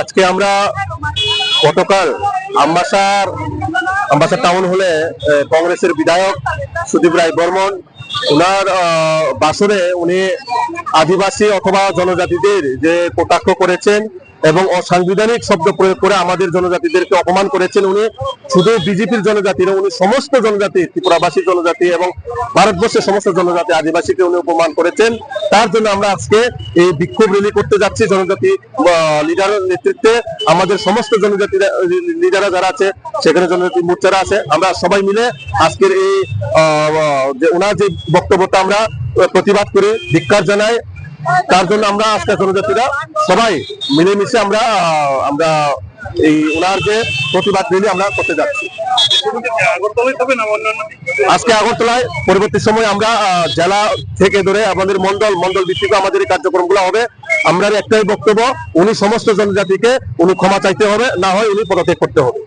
আজকে আমরা গতকাল আম্বাসার আম্বাসার টাউন হলে কংগ্রেসের বিধায়ক সুদীপ রায় বর্মন ওনার বাসরে উনি আদিবাসী অথবা জনজাতিদের যে কটাক্ষ করেছেন এবং অসাংবিধানিক শব্দ প্রয়োগ করে আমাদের জনজাতিদেরকে অপমান করেছেন উনি। শুধু বিজেপির জনজাতি উনি সমস্ত জনজাতি ত্রিপুরাবাসী জনজাতি এবং ভারতবর্ষের সমস্ত জনজাতি আদিবাসীকে উনি অপমান করেছেন। তার জন্য আমরা আজকে এই বিক্ষোভ র্যালি করতে যাচ্ছি। জনজাতি লিডারের নেতৃত্বে আমাদের সমস্ত জনজাতি লিডাররা যারা আছে সেখানে জনজাতি মোর্চারা আছে। আমরা সবাই মিলে আজকের এই আহ, ওনার যে বক্তব্যটা আমরা প্রতিবাদ করে ধিক্কার জানাই। তার জন্য আমরা আজকে জনজাতিরা সবাই মিলেমিশে আমরা আমরা এই ওনার যে প্রতিবাদ র্যালি আমরা করতে যাচ্ছি। আজকে আগরতলায় পরবর্তী সময় আমরা জেলা থেকে ধরে আমাদের মন্ডল মন্ডল ভিত্তিক আমাদের এই কার্যক্রমগুলো হবে। আমরা একটাই বক্তব্য, উনি সমস্ত জনজাতিকে, উনি ক্ষমা চাইতে হবে, না হয় উনি পদত্যাগ করতে হবে।